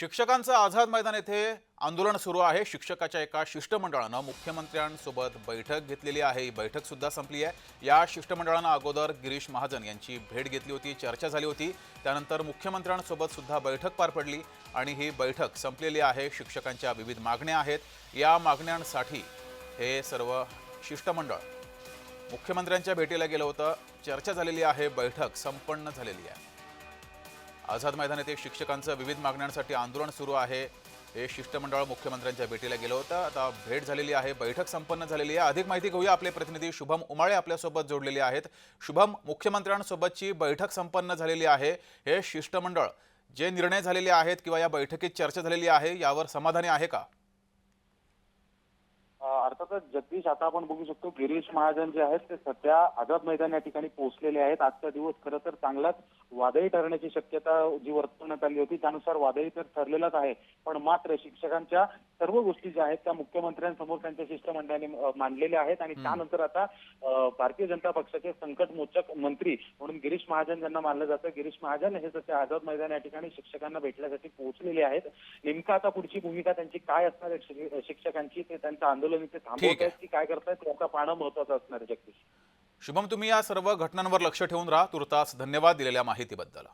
शिक्षकांचं आझाद मैदान येथे आंदोलन सुरू आहे. शिक्षकाच्या एका शिष्टमंडळानं मुख्यमंत्र्यांसोबत बैठक घेतलेली आहे. ही बैठक सुद्धा संपली आहे. या शिष्टमंडळानं अगोदर गिरीश महाजन यांची भेट घेतली होती चर्चा झाली होती. त्यानंतर मुख्यमंत्र्यांसोबत सुद्धा बैठक पार पडली आणि ही बैठक संपलेली आहे. शिक्षकांच्या विविध मागण्या आहेत. या मागण्यांसाठी हे सर्व शिष्टमंडळ मुख्यमंत्र्यांच्या भेटीला गेलं होतं. चर्चा झालेली आहे. बैठक संपन्न झालेली आहे. आझाद मैदान येथे शिक्षकांचं विविध मागण्यांसाठी आंदोलन सुरू आहे. हे शिष्टमंडळ मुख्यमंत्र्यांच्या भेटीला गेलं होतं. आता भेट झालेली आहे बैठक संपन्न झालेली आहे. अधिक माहिती घेऊया आपले प्रतिनिधी शुभम उमाळे आपल्यासोबत जोडलेले आहेत. शुभम मुख्यमंत्र्यांसोबतची बैठक संपन्न झालेली आहे. हे शिष्टमंडळ जे निर्णय झालेले आहेत किंवा या बैठकीत चर्चा झालेली आहे यावर समाधानी आहे का? अर्थातच जगदीश आता आपण बघू शकतो गिरीश महाजन जे आहेत ते सध्या आझाद मैदान या ठिकाणी पोहोचलेले आहेत. आजचा दिवस खरं तर चांगलाच वादळी ठरण्याची शक्यता जी वर्तवण्यात आली होती त्यानुसार वादळी तर ठरलेलाच आहे. पण मात्र शिक्षकांच्या सर्व गोष्टी ज्या आहेत त्या मुख्यमंत्र्यांसमोर त्यांच्या शिष्टमंडळाने मांडलेल्या आहेत. आणि त्यानंतर आता भारतीय जनता पक्षाचे संकटमोचक मंत्री म्हणून गिरीश महाजन ज्यांना मानलं जातं. गिरीश महाजन हे सध्या आझाद मैदान या ठिकाणी शिक्षकांना भेटण्यासाठी पोहोचलेले आहेत. नेमकं आता पुढची भूमिका त्यांची काय असणार आहे? शिक- शिक्षकांची ते त्यांचं आंदोलन इथे ठीक आहे. आहेत की काय करतायत आता पाहणं महत्वाचं असणार आहे जगदीश. शुभम तुम्ही या सर्व घटनांवर लक्ष ठेवून राहा. तुर्तास धन्यवाद दिलेल्या माहितीबद्दल.